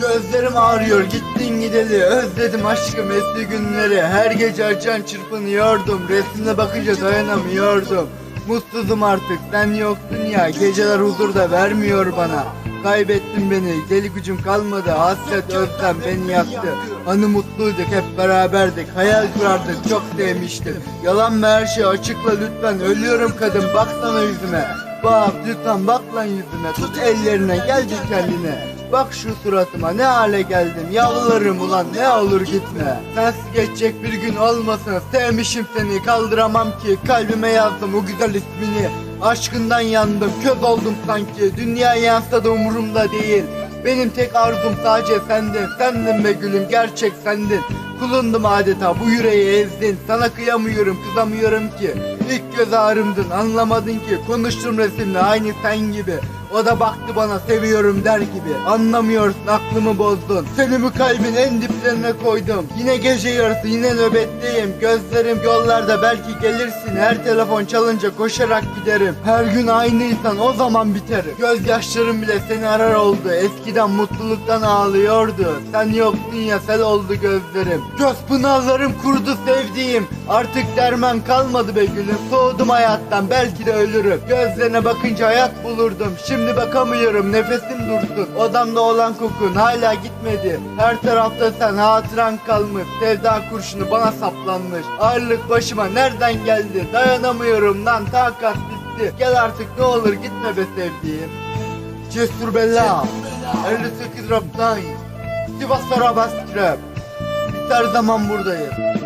Gözlerim ağrıyor gittin gideli. Özledim aşkım eski günleri. Her gece açan çırpınıyordum. Resmine bakınca dayanamıyordum. Mutsuzum artık sen yoksun ya. Geceler huzur da vermiyor bana. Kaybettin beni deli gücüm kalmadı. Hasret özlem beni yaktı. Hani mutluyduk hep beraberdik. Hayal kurardık çok sevmiştim. Yalan mı her şey açıkla lütfen. Ölüyorum kadın baksana yüzüme Bak lütfen bak lan yüzüme Tut ellerine gel git kendine. Bak şu suratıma ne hale geldim Yalvarırım ulan ne olur gitme. Sensiz geçecek bir gün olmasın Sevmişim seni kaldıramam ki. Kalbime yazdım o güzel ismini. Aşkından yandım köz oldum sanki. Dünya yansa da umurumda değil Benim tek arzum sadece sendin Sendin be gülüm gerçek sendin. Kulundum adeta bu yüreği ezdin. Sana kıyamıyorum kızamıyorum ki. İlk göz ağrımdın anlamadın ki. Konuştum resimle aynı sen gibi O da baktı bana seviyorum der gibi. Anlamıyorsun aklımı bozdun. Bu kalbin en diplerine koydum. Yine gece yarısı yine nöbetteyim. Gözlerim yollarda belki gelirsin. Her telefon çalınca koşarak giderim. Her gün aynıysan o zaman biterim. Gözyaşlarım bile seni arar oldu. Eskiden mutluluktan ağlıyordu. Sen yoktun ya sel oldu gözlerim. Göz pınarlarım kurudu sevdiğim. Artık derman kalmadı be gülüm. Soğudum hayattan belki de ölürüm. Gözlerine bakınca hayat bulurdum. Şimdi bakamıyorum. Nefesim dursun Odamda olan kokun hala gitmedi. Her tarafta sen hatıran kalmış. Sevda kurşunu bana saplanmış. Ağırlık başıma nereden geldi? Dayanamıyorum lan. Takat bitti. Gel artık ne olur gitme be sevdiğim. Cesur Bella. 58 Raptine Sivas Arabas Trap. Biz her zaman buradayız